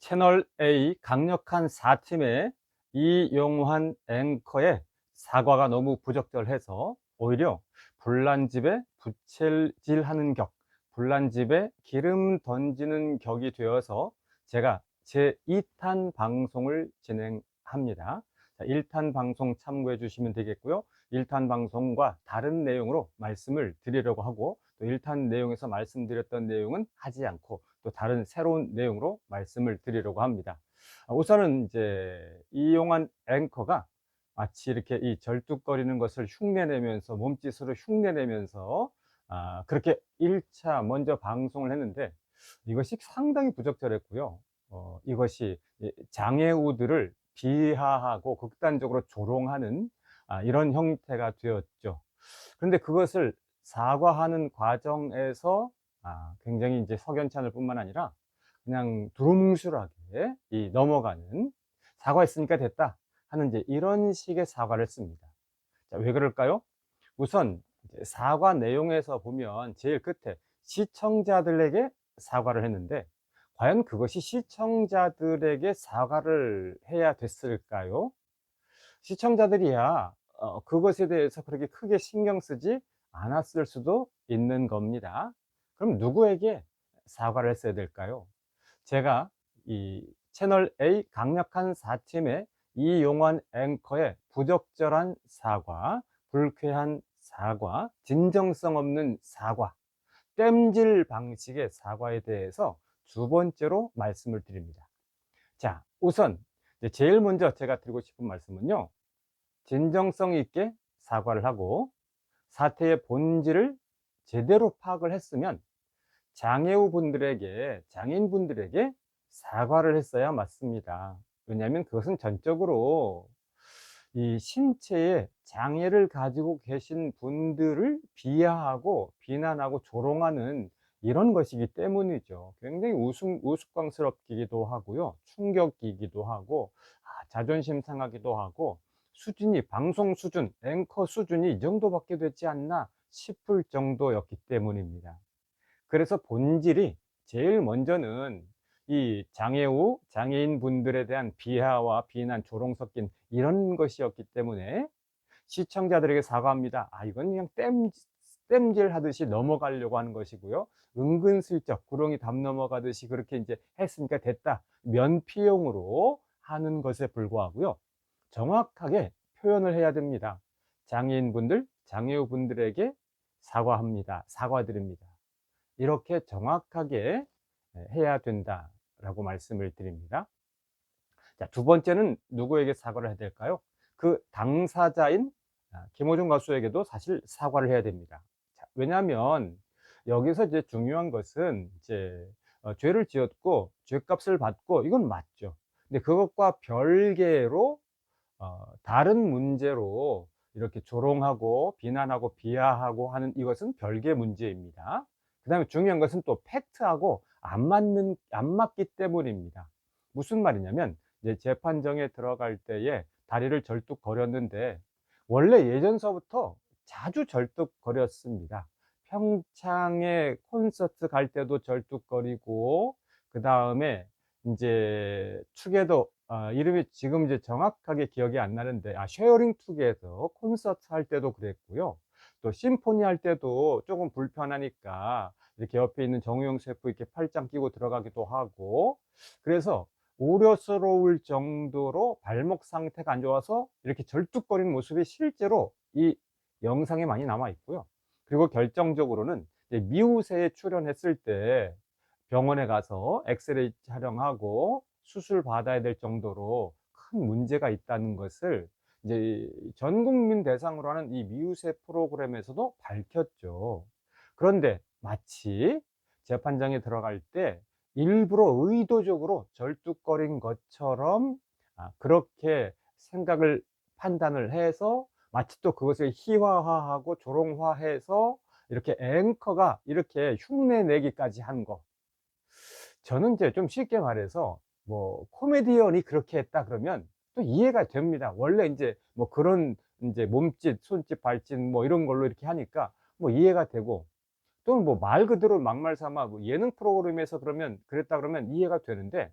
채널 A 강력한 4팀의 이용환 앵커의 사과가 너무 부적절해서 오히려 불난집에 부채질하는 격, 불난집에 기름 던지는 격이 되어서 제가 제 2탄 방송을 진행합니다. 자, 1탄 방송 참고해 주시면 되겠고요. 1탄 방송과 다른 내용으로 말씀을 드리려고 하고 또 1탄 내용에서 말씀드렸던 내용은 하지 않고 또 다른 새로운 내용으로 말씀을 드리려고 합니다. 아, 우선은 이제 이용한 앵커가 마치 이렇게 이 절뚝거리는 것을 흉내내면서 몸짓으로 흉내내면서 아, 그렇게 1차 먼저 방송을 했는데 이것이 상당히 부적절했고요. 어, 이것이 장애우들을 비하하고 극단적으로 조롱하는 아, 이런 형태가 되었죠. 그런데 그것을 사과하는 과정에서 아, 굉장히 이제 석연찮을 뿐만 아니라 그냥 두루뭉술하게 이 넘어가는 사과했으니까 됐다 하는 이제 이런 식의 사과를 씁니다. 자, 왜 그럴까요? 우선 사과 내용에서 보면 제일 끝에 시청자들에게 사과를 했는데 과연 그것이 시청자들에게 사과를 해야 됐을까요? 시청자들이야 어, 그것에 대해서 그렇게 크게 신경 쓰지 않았을 수도 있는 겁니다. 그럼 누구에게 사과를 했어야 될까요? 제가 이 채널 A 강력한 4팀의 이용환 앵커의 부적절한 사과, 불쾌한 사과, 진정성 없는 사과, 땜질 방식의 사과에 대해서 두 번째로 말씀을 드립니다. 자, 우선 제일 먼저 제가 드리고 싶은 말씀은요. 진정성 있게 사과를 하고 사태의 본질을 제대로 파악을 했으면 장애우 분들에게, 장애인 분들에게 사과를 했어야 맞습니다. 왜냐하면 그것은 전적으로 이 신체에 장애를 가지고 계신 분들을 비하하고 비난하고 조롱하는 이런 것이기 때문이죠. 굉장히 우스꽝, 우스꽝스럽기도 하고요. 충격이기도 하고, 아, 자존심 상하기도 하고, 수준이, 방송 수준, 앵커 수준이 이 정도밖에 되지 않나 싶을 정도였기 때문입니다. 그래서 본질이 제일 먼저는 이 장애우, 장애인 분들에 대한 비하와 비난, 조롱 섞인 이런 것이었기 때문에 시청자들에게 사과합니다. 아, 이건 그냥 땜, 땜질 하듯이 넘어가려고 하는 것이고요. 은근슬쩍 구렁이 담 넘어가듯이 그렇게 이제 했으니까 됐다. 면피용으로 하는 것에 불과하고요. 정확하게 표현을 해야 됩니다. 장애인분들, 장애우분들에게 사과합니다. 사과드립니다. 이렇게 정확하게 해야 된다라고 말씀을 드립니다. 자, 두 번째는 누구에게 사과를 해야 될까요? 그 당사자인 아, 김호중 가수에게도 사실 사과를 해야 됩니다. 자, 왜냐하면 여기서 이제 중요한 것은 이제 어, 죄를 지었고 죄값을 받고 이건 맞죠. 근데 그것과 별개로 어, 다른 문제로 이렇게 조롱하고 비난하고 비하하고 하는 이것은 별개 문제입니다. 그 다음에 중요한 것은 또 팩트하고 안 맞는, 안 맞기 때문입니다. 무슨 말이냐면, 이제 재판정에 들어갈 때에 다리를 절뚝거렸는데, 원래 예전서부터 자주 절뚝거렸습니다. 평창에 콘서트 갈 때도 절뚝거리고, 그 다음에 이제 축에도 아, 이름이 지금 이제 정확하게 기억이 안 나는데 아 쉐어링 투게더 콘서트 할 때도 그랬고요. 또 심포니 할 때도 조금 불편하니까 이렇게 옆에 있는 정우영 셰프 이렇게 팔짱 끼고 들어가기도 하고 그래서 우려스러울 정도로 발목 상태가 안 좋아서 이렇게 절뚝거리는 모습이 실제로 이 영상에 많이 남아 있고요. 그리고 결정적으로는 미우새에 출연했을 때 병원에 가서 엑스레이 촬영하고 수술 받아야 될 정도로 큰 문제가 있다는 것을 이제 전 국민 대상으로 하는 이 미우새 프로그램에서도 밝혔죠. 그런데 마치 재판장에 들어갈 때 일부러 의도적으로 절뚝거린 것처럼 아, 그렇게 생각을 판단을 해서 마치 또 그것을 희화화하고 조롱화해서 이렇게 앵커가 이렇게 흉내 내기까지 한 거. 저는 이제 좀 쉽게 말해서 뭐 코미디언이 그렇게 했다 그러면 또 이해가 됩니다. 원래 이제 뭐 그런 이제 몸짓, 손짓, 발짓 뭐 이런 걸로 이렇게 하니까 뭐 이해가 되고 또는 뭐 말 그대로 막말 삼아 뭐 예능 프로그램에서 그러면 그랬다 그러면 이해가 되는데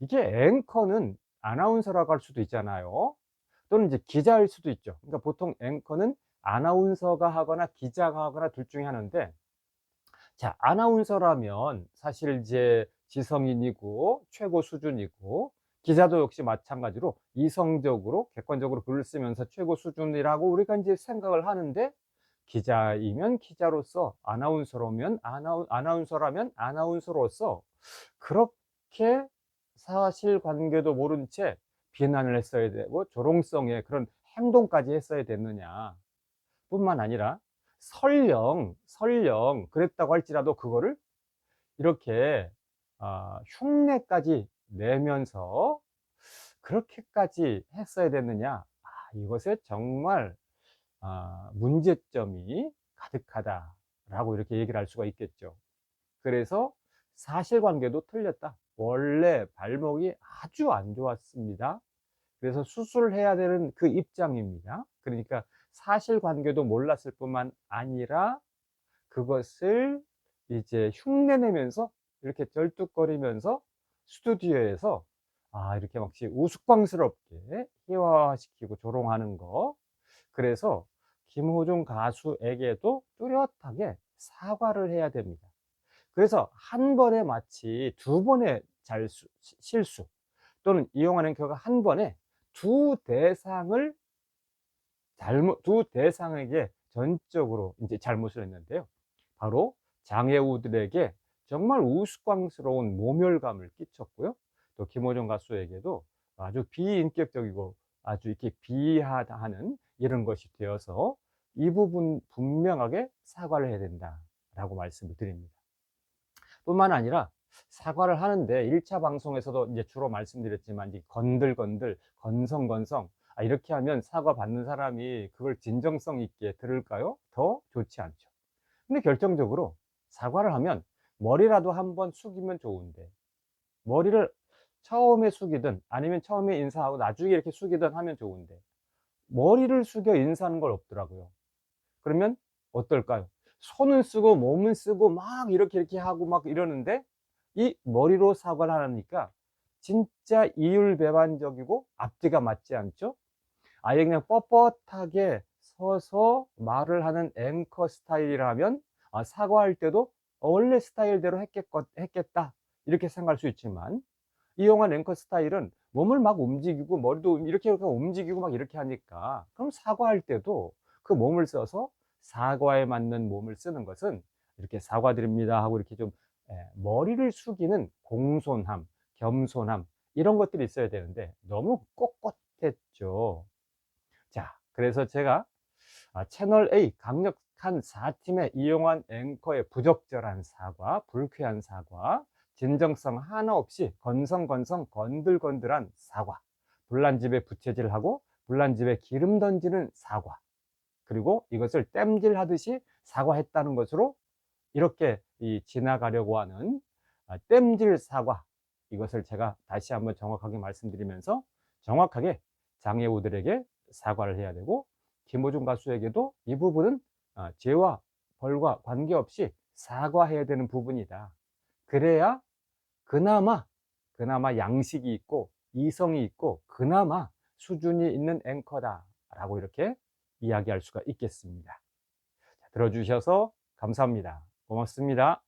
이게 앵커는 아나운서라고 할 수도 있잖아요. 또는 이제 기자일 수도 있죠. 그러니까 보통 앵커는 아나운서가 하거나 기자가 하거나 둘 중에 하나인데, 자, 아나운서라면 사실 이제 지성인이고 최고 수준이고, 기자도 역시 마찬가지로 이성적으로 객관적으로 글을 쓰면서 최고 수준이라고 우리가 이제 생각을 하는데, 기자이면 기자로서, 아나운서라면 아나운, 아나운서라면 아나운서로서 그렇게 사실관계도 모른 채 비난을 했어야 되고 조롱성의 그런 행동까지 했어야 됐느냐 뿐만 아니라 설령 설령 그랬다고 할지라도 그거를 이렇게 아, 흉내까지 내면서 그렇게까지 했어야 됐느냐 아, 이것에 정말 아, 문제점이 가득하다라고 이렇게 얘기를 할 수가 있겠죠. 그래서 사실관계도 틀렸다. 원래 발목이 아주 안 좋았습니다. 그래서 수술을 해야 되는 그 입장입니다. 그러니까 사실관계도 몰랐을 뿐만 아니라 그것을 이제 흉내내면서 이렇게 절뚝거리면서 스튜디오에서 아 이렇게 막 우스꽝스럽게 희화화시키고 조롱하는 거 그래서 김호중 가수에게도 뚜렷하게 사과를 해야 됩니다. 그래서 한 번에 마치 두 번의 잘수, 실수 또는 이용하는 앵커가 한 번에 두 대상을 잘못 두 대상에게 전적으로 이제 잘못을 했는데요. 바로 장애우들에게 정말 우스꽝스러운 모멸감을 끼쳤고요. 또 김호정 가수에게도 아주 비인격적이고 아주 이렇게 비하하는 이런 것이 되어서 이 부분 분명하게 사과를 해야 된다라고 말씀을 드립니다. 뿐만 아니라 사과를 하는데 1차 방송에서도 이제 주로 말씀드렸지만 이 건들건들 건성건성 아, 이렇게 하면 사과 받는 사람이 그걸 진정성 있게 들을까요? 더 좋지 않죠. 근데 결정적으로 사과를 하면 머리라도 한번 숙이면 좋은데 머리를 처음에 숙이든 아니면 처음에 인사하고 나중에 이렇게 숙이든 하면 좋은데 머리를 숙여 인사하는 걸 없더라고요. 그러면 어떨까요? 손은 쓰고 몸은 쓰고 막 이렇게 이렇게 하고 막 이러는데 이 머리로 사과를 하니까 진짜 이율배반적이고 앞뒤가 맞지 않죠? 아예 그냥 뻣뻣하게 서서 말을 하는 앵커 스타일이라면 아, 사과할 때도 원래 스타일대로 했겠, 했겠다 이렇게 생각할 수 있지만 이용한 앵커 스타일은 몸을 막 움직이고 머리도 이렇게 이렇게 움직이고 막 이렇게 하니까 그럼 사과할 때도 그 몸을 써서 사과에 맞는 몸을 쓰는 것은 이렇게 사과드립니다 하고 이렇게 좀 예, 머리를 숙이는 공손함, 겸손함 이런 것들이 있어야 되는데 너무 꼿꼿했죠. 자, 그래서 제가 아, 채널 A 강력한 4팀의 이용한 앵커의 부적절한 사과, 불쾌한 사과, 진정성 하나 없이 건성건성 건들건들한 사과, 불난집에 부채질하고 불난집에 기름 던지는 사과, 그리고 이것을 땜질하듯이 사과했다는 것으로 이렇게 지나가려고 하는 아, 땜질 사과 이것을 제가 다시 한번 정확하게 말씀드리면서 정확하게 장애우들에게 사과를 해야 되고 김호중 가수에게도 이 부분은 아, 죄와 벌과 관계없이 사과해야 되는 부분이다. 그래야 그나마 그나마 양식이 있고 이성이 있고 그나마 수준이 있는 앵커다라고 이렇게 이야기할 수가 있겠습니다. 들어주셔서 감사합니다. 고맙습니다.